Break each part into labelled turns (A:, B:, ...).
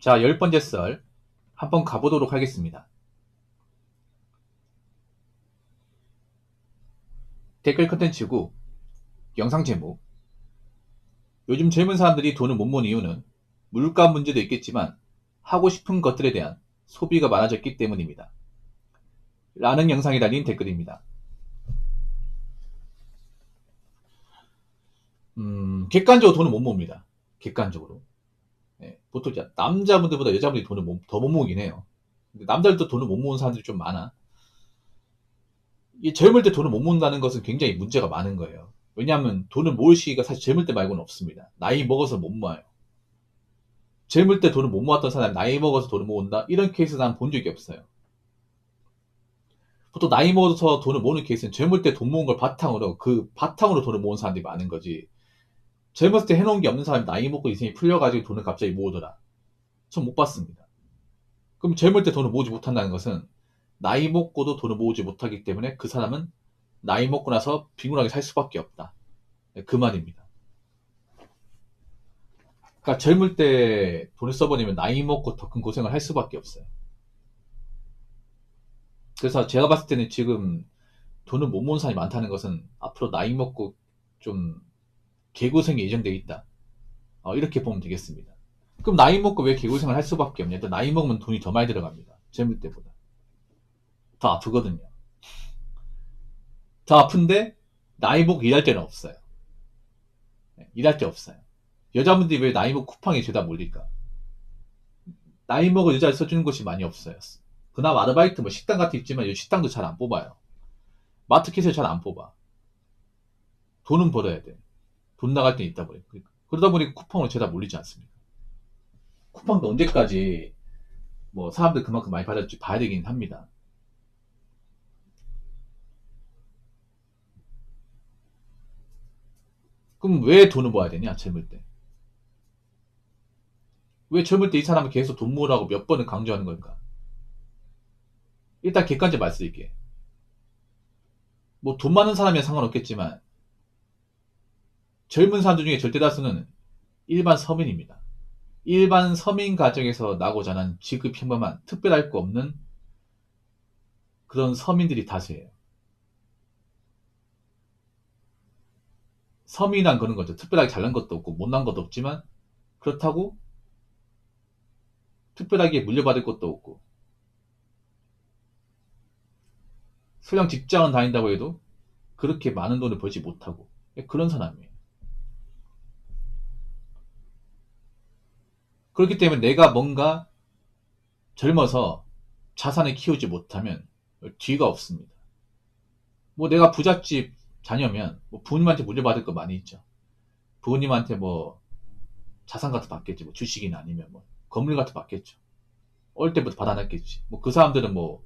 A: 자, 열 번째 썰 한번 가보도록 하겠습니다. 댓글 컨텐츠고 영상 제목 요즘 젊은 사람들이 돈을 못 모은 이유는 물가 문제도 있겠지만 하고 싶은 것들에 대한 소비가 많아졌기 때문입니다. 라는 영상에 달린 댓글입니다. 음, 객관적으로 돈을 못 모읍니다. 객관적으로. 네, 보통 남자분들보다 여자분들이 돈을 못- 더못 모으긴 해요. 남자들도 돈을 못 모으는 사람들이 좀 많아. 이 젊을 때 돈을 못 모은다는 것은 굉장히 문제가 많은 거예요. 왜냐하면 돈을 모을 시기가 사실 젊을 때 말고는 없습니다. 나이 먹어서 못 모아요. 젊을 때 돈을 못 모았던 사람이 나이 먹어서 돈을 모은다? 이런 케이스 난 본 적이 없어요. 보통 나이 먹어서 돈을 모으는 케이스는 젊을 때 돈 모은 걸 바탕으로 그 바탕으로 돈을 모은 사람들이 많은 거지. 젊었을 때 해놓은 게 없는 사람이 나이 먹고 인생이 풀려가지고 돈을 갑자기 모으더라. 전 못 봤습니다. 그럼 젊을 때 돈을 모으지 못한다는 것은 나이 먹고도 돈을 모으지 못하기 때문에 그 사람은 나이 먹고 나서 빈곤하게 살 수밖에 없다. 네, 그 말입니다. 그러니까 젊을 때 돈을 써버리면 나이 먹고 더 큰 고생을 할 수밖에 없어요. 그래서 제가 봤을 때는 지금 돈을 못 모은 사람이 많다는 것은 앞으로 나이 먹고 좀 개고생이 예정되어 있다. 어, 이렇게 보면 되겠습니다. 그럼 나이 먹고 왜 개고생을 할 수밖에 없냐? 일단 나이 먹으면 돈이 더 많이 들어갑니다. 젊을 때보다. 더 아프거든요. 더 아픈데 나이 먹고 일할 때는 없어요. 네, 일할 때 없어요. 여자분들이 왜 나이 먹고 쿠팡에 죄다 몰릴까? 나이 먹은 여자를 써주는 곳이 많이 없어요. 그나마 아르바이트 뭐 식당 같은 게 있지만 이 식당도 잘 안 뽑아요. 마트켓을 잘 안 뽑아. 돈은 벌어야 돼. 돈 나갈 때 있다 보니 그러다 보니 쿠팡으로 죄다 몰리지 않습니까? 쿠팡도 언제까지 뭐 사람들 그만큼 많이 받을지 봐야 되긴 합니다. 그럼 왜 돈을 모아야 되냐 젊을 때? 왜 젊을 때 이 사람을 계속 돈 모으라고 몇 번을 강조하는 걸까? 일단 객관적 말씀드릴게. 뭐 돈 많은 사람이야 상관없겠지만 젊은 사람들 중에 절대 다수는 일반 서민입니다. 일반 서민 가정에서 나고 자란 지극 평범한 특별할 거 없는 그런 서민들이 다수예요. 서민이란 그런 거죠. 특별하게 잘난 것도 없고 못난 것도 없지만 그렇다고 특별하게 물려받을 것도 없고 설령 직장은 다닌다고 해도 그렇게 많은 돈을 벌지 못하고 그런 사람이에요. 그렇기 때문에 내가 뭔가 젊어서 자산을 키우지 못하면 뒤가 없습니다. 뭐 내가 부잣집 자녀면 뭐 부모님한테 물려받을 거 많이 있죠. 부모님한테 뭐 자산 같은 거 받겠지. 뭐 주식이나 아니면 뭐 건물 같은 거 받겠죠. 어릴 때부터 받아놨겠지. 뭐 그 사람들은 뭐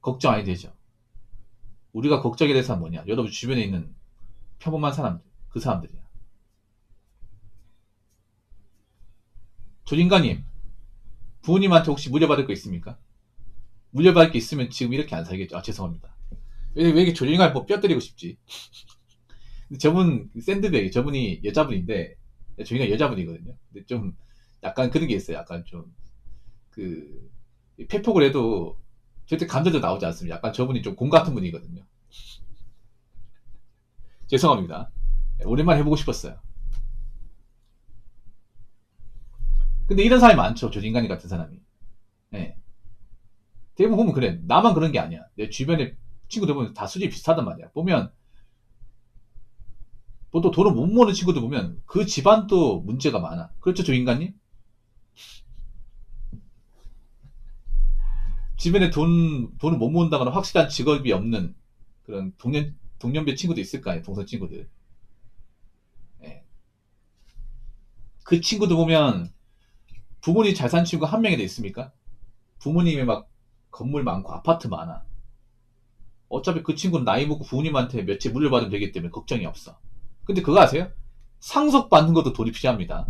A: 걱정 안 해도 되죠. 우리가 걱정이 될 사람 뭐냐? 여러분 주변에 있는 평범한 사람들, 그 사람들이야. 조진가님, 부모님한테 혹시 물려받을 거 있습니까? 물려받을 게 있으면 지금 이렇게 안 살겠죠. 아, 죄송합니다. 왜, 왜 이렇게 조진가를 뭐뼈 때리고 싶지? 저분, 샌드백, 저분이 여자분인데, 조진가 여자분이거든요. 근데 좀, 약간 그런 게 있어요. 약간 좀, 그, 폐폭을 해도 절대 감정도 나오지 않습니다. 약간 저분이 좀 공 같은 분이거든요. 죄송합니다. 오랜만에 해보고 싶었어요. 근데 이런 사람이 많죠. 조진간이 같은 사람이. 예. 대부분 보면 그래. 나만 그런 게 아니야. 내 주변에 친구들 보면 다 수준이 비슷하단 말이야. 보면 보통 돈을 못 모으는 친구들 보면 그 집안도 문제가 많아. 그렇죠, 조인간님? 주변에 돈, 돈을 못 모은다거나 확실한 직업이 없는 그런 동년, 동년배 친구도 있을 거 아니에요. 동선 친구들. 예. 그 친구들 보면 부모님 잘 산 친구 한 명이도 있습니까? 부모님이 막 건물 많고 아파트 많아. 어차피 그 친구는 나이 먹고 부모님한테 며칠 물려받으면 되기 때문에 걱정이 없어. 근데 그거 아세요? 상속받는 것도 돈이 필요합니다.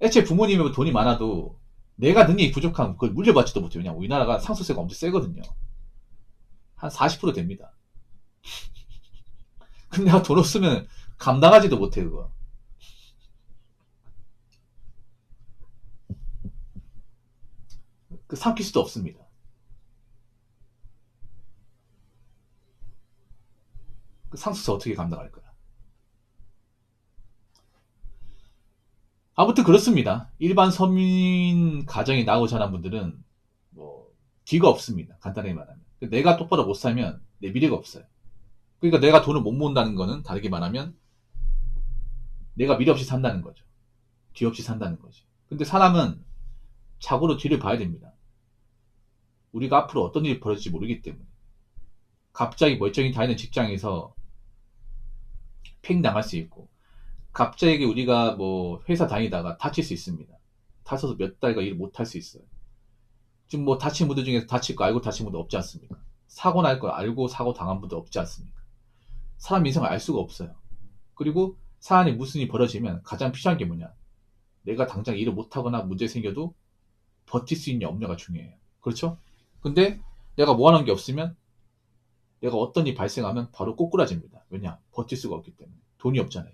A: 애초에 부모님이 돈이 많아도 내가 능력이 부족하면 그걸 물려받지도 못해요. 왜냐 우리나라가 상속세가 엄청 세거든요. 한 40% 됩니다. 근데 돈 없으면 감당하지도 못해, 그거. 그 삼킬 수도 없습니다. 그 상속세 어떻게 감당할 거야? 아무튼 그렇습니다. 일반 서민 가정에 나고 자란 분들은 뭐 뒤가 없습니다. 간단하게 말하면 내가 똑바로 못 살면 내 미래가 없어요. 그러니까 내가 돈을 못 모은다는 거는 다르게 말하면 내가 미래 없이 산다는 거죠. 뒤 없이 산다는 거지. 근데 사람은 자고로 뒤를 봐야 됩니다. 우리가 앞으로 어떤 일이 벌어질지 모르기 때문에 갑자기 멀쩡히 다니는 직장에서 팽 당할 수 있고 갑자기 우리가 뭐 회사 다니다가 다칠 수 있습니다. 다쳐서 몇 달간 일을 못할 수 있어요. 지금 뭐 다친 분들 중에서 다칠 거 알고 다친 분들 없지 않습니까? 사고 날거 알고 사고 당한 분들 없지 않습니까? 사람 인생을 알 수가 없어요. 그리고 사안이 무슨 일이 벌어지면 가장 필요한 게 뭐냐? 내가 당장 일을 못하거나 문제 생겨도 버틸 수 있냐 없냐가 중요해요. 그렇죠? 근데 내가 모아놓은 게 없으면 내가 어떤 일이 발생하면 바로 꼬꾸라집니다. 왜냐? 버틸 수가 없기 때문에. 돈이 없잖아요.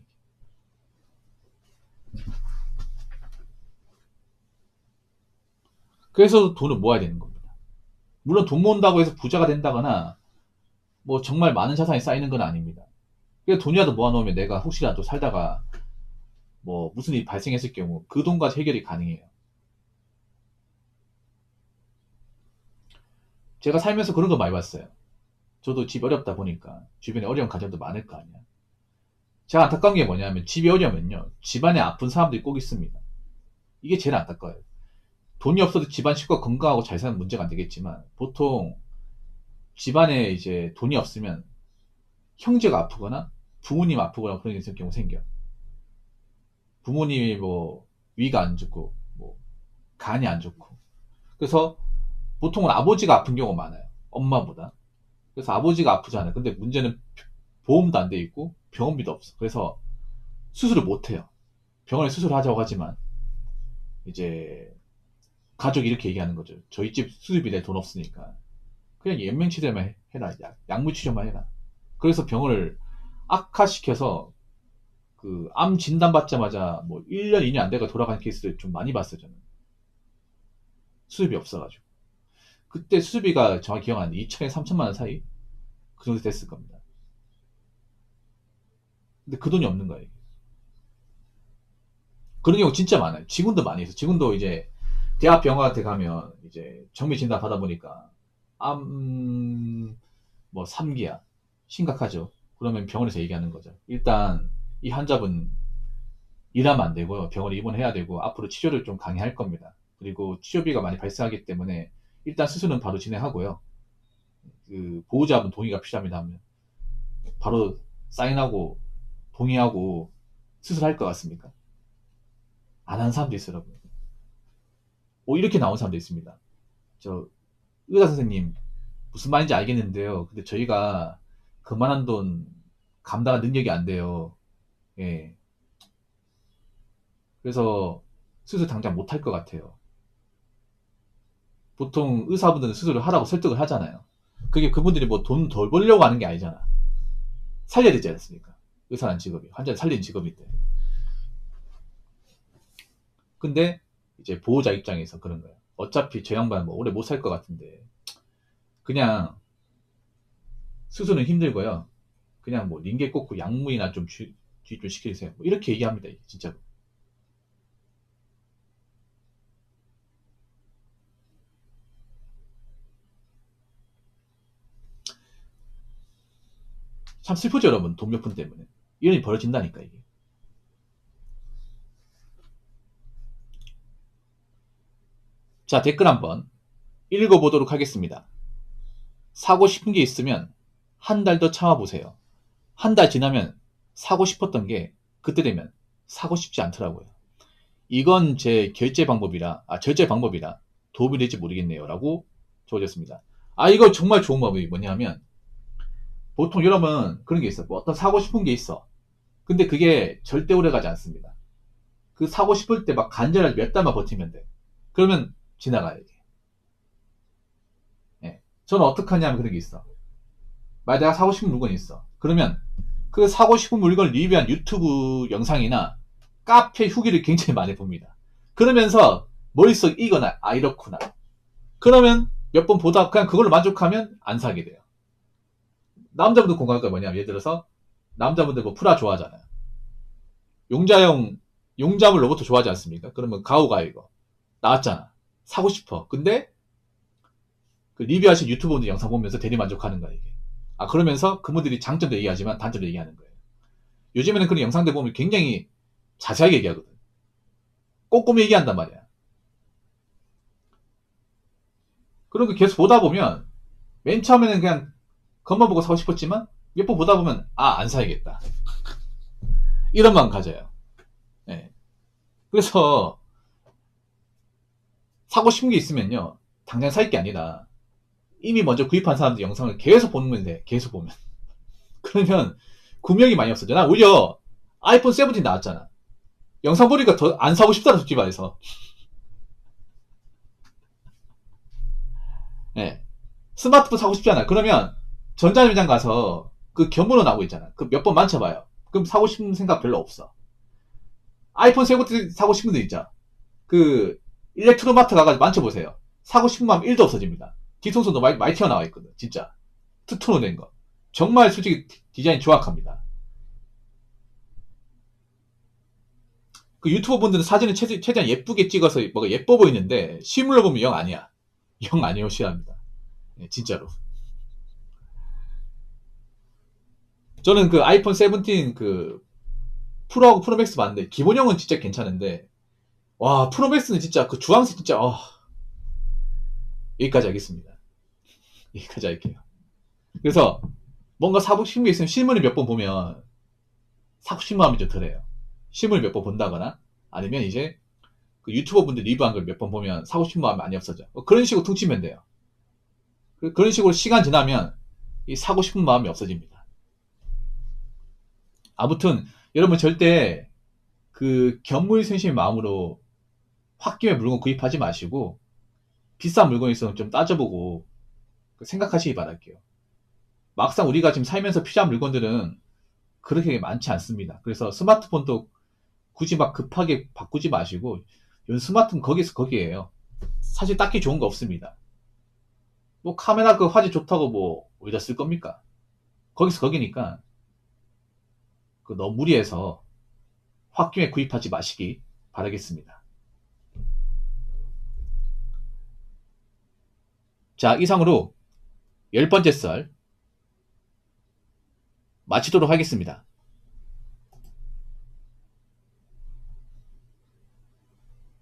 A: 그래서 돈을 모아야 되는 겁니다. 물론 돈 모은다고 해서 부자가 된다거나 뭐 정말 많은 자산이 쌓이는 건 아닙니다. 그래 돈이라도 모아놓으면 내가 혹시라도 살다가 뭐 무슨 일이 발생했을 경우 그 돈까지 해결이 가능해요. 제가 살면서 그런 거 많이 봤어요. 저도 집 어렵다 보니까 주변에 어려운 가정도 많을 거 아니야. 제가 안타까운 게 뭐냐면 집이 어려면요. 집안에 아픈 사람들이 꼭 있습니다. 이게 제일 안타까워요. 돈이 없어도 집안 식구가 건강하고 잘 사는 문제가 안 되겠지만 보통 집안에 이제 돈이 없으면 형제가 아프거나 부모님 아프거나 그런 경우 생겨. 부모님이 뭐 위가 안 좋고 뭐 간이 안 좋고 그래서 보통은 아버지가 아픈 경우가 많아요. 엄마보다. 그래서 아버지가 아프잖아요. 근데 문제는 보험도 안 돼 있고 병원비도 없어. 그래서 수술을 못 해요. 병원에 수술하자고 하지만 이제 가족이 이렇게 얘기하는 거죠. 저희 집 수술비 내 돈 없으니까 그냥 연명치료만 해라. 약, 약물치료만 해라. 그래서 병을 악화시켜서 그 암 진단 받자마자 뭐 1년, 2년 안 돼가 돌아가는 케이스를 좀 많이 봤어요, 저는. 수술비 없어가지고. 그때 수술비가 정확히 기억 안 나는데 2천에 3천만 원 사이? 그 정도 됐을 겁니다. 근데 그 돈이 없는 거예요. 그런 경우 진짜 많아요. 지금도 많이 있어. 지금도 이제 대학 병원한테 가면 이제 정밀 진단 받아 보니까 암, 뭐 3기야. 심각하죠. 그러면 병원에서 얘기하는 거죠. 일단 이 환자분 일하면 안 되고요. 병원에 입원해야 되고 앞으로 치료를 좀 강행할 겁니다. 그리고 치료비가 많이 발생하기 때문에 일단 수술은 바로 진행하고요. 그 보호자분 동의가 필요합니다 하면 바로 사인하고 동의하고 수술할 것 같습니까? 안 하는 사람도 있어요, 여러분. 오, 이렇게 나온 사람도 있습니다. 저, 의사 선생님, 무슨 말인지 알겠는데요. 근데 저희가 그만한 돈 감당할 능력이 안 돼요. 예. 그래서 수술 당장 못 할 것 같아요. 보통 의사분들은 수술을 하라고 설득을 하잖아요. 그게 그분들이 뭐 돈 덜 벌려고 하는 게 아니잖아. 살려야 되지 않습니까? 의사라는 직업이. 환자를 살리는 직업인데. 근데 이제 보호자 입장에서 그런 거예요. 어차피 저 양반 뭐 오래 못 살 것 같은데 그냥 수술은 힘들고요. 그냥 뭐 링게 꽂고 약물이나 좀 주입 좀 시켜주세요. 뭐 이렇게 얘기합니다. 진짜로. 참 슬프죠, 여러분. 돈 몇 푼 때문에. 이런 일이 벌어진다니까, 이게. 자, 댓글 한번 읽어보도록 하겠습니다. 사고 싶은 게 있으면 한 달 더 참아보세요. 한 달 지나면 사고 싶었던 게 그때 되면 사고 싶지 않더라고요. 이건 제 결제 방법이라, 아, 결제 방법이라 도움이 될지 모르겠네요. 라고 적어졌습니다. 아, 이거 정말 좋은 방법이 뭐냐면, 보통 여러분 그런 게 있어. 뭐 어떤 사고 싶은 게 있어. 근데 그게 절대 오래 가지 않습니다. 그 사고 싶을 때 막 간절하게 몇 달만 버티면 돼. 그러면 지나가야지. 예. 저는 어떻게 하냐면 그런 게 있어. 만약 내가 사고 싶은 물건이 있어. 그러면 그 사고 싶은 물건을 리뷰한 유튜브 영상이나 카페 후기를 굉장히 많이 봅니다. 그러면서 머릿속에 이거나, 아, 이렇구나. 그러면 몇 번 보다 그냥 그걸로 만족하면 안 사게 돼요. 남자분들 공감할 거 뭐냐면 예를 들어서 남자분들 뭐 프라 좋아하잖아요. 용자형 용자물 로봇 좋아하지 않습니까? 그러면 가오가 이거 나왔잖아. 사고 싶어. 근데 그 리뷰하신 유튜버분들 영상 보면서 대리 만족하는 거야 이게. 아 그러면서 그분들이 장점도 얘기하지만 단점도 얘기하는 거예요. 요즘에는 그런 영상들 보면 굉장히 자세하게 얘기하거든. 꼼꼼히 얘기한단 말이야. 그런 거 계속 보다 보면 맨 처음에는 그냥 겉만 보고 사고 싶었지만 몇 번 보다 보면 아 안 사야겠다. 이런 마음 가져요. 예. 그래서 사고 싶은 게 있으면요 당장 살 게 아니라 이미 먼저 구입한 사람들 영상을 계속 보면 돼. 계속 보면. 그러면 구명이 많이 없어져. 난 오히려 아이폰 17 나왔잖아. 영상 보니까 더 안 사고 싶다, 솔직히 말해서. 예. 스마트폰 사고 싶지 않아. 그러면 전자매장 가서 그 견문어 나오고 있잖아. 그 몇 번 만져봐요. 그럼 사고 싶은 생각 별로 없어. 아이폰 17 사고 싶은 분 있죠. 그 일렉트로마트 가가지고 만져보세요. 사고 싶은 마음 1도 없어집니다. 뒤통수도 많이, 많이 튀어나와 있거든. 진짜. 투투로 된 거. 정말 솔직히 디자인 정확합니다. 그 유튜버 분들은 사진을 최, 최대한 예쁘게 찍어서 뭐가 예뻐 보이는데 실물로 보면 영 아니야. 영 아니요 싫어합니다. 네, 진짜로. 저는 그 아이폰 17 그 프로하고 프로맥스 봤는데 기본형은 진짜 괜찮은데 와 프로맥스는 진짜 그 주황색 진짜 어, 여기까지 하겠습니다. 여기까지 할게요. 그래서 뭔가 사고 싶은 게 있으면 실물을 몇 번 보면 사고 싶은 마음이 좀 덜해요. 실물을 몇 번 본다거나 아니면 이제 그 유튜버 분들 리뷰한 걸 몇 번 보면 사고 싶은 마음이 많이 없어져. 뭐 그런 식으로 퉁치면 돼요. 그- 그런 식으로 시간 지나면 이 사고 싶은 마음이 없어집니다. 아무튼 여러분 절대 그 견물생심의 마음으로 홧김에 물건 구입하지 마시고 비싼 물건이 있으면 좀 따져보고 생각하시기 바랄게요. 막상 우리가 지금 살면서 필요한 물건들은 그렇게 많지 않습니다. 그래서 스마트폰도 굳이 막 급하게 바꾸지 마시고 요즘 스마트폰 거기서 거기에요. 사실 딱히 좋은 거 없습니다. 뭐 카메라 그 화질 좋다고 뭐 어디다 쓸 겁니까? 거기서 거기니까 그 너무 무리해서 홧김에 구입하지 마시기 바라겠습니다. 자, 이상으로 열 번째 썰 마치도록 하겠습니다.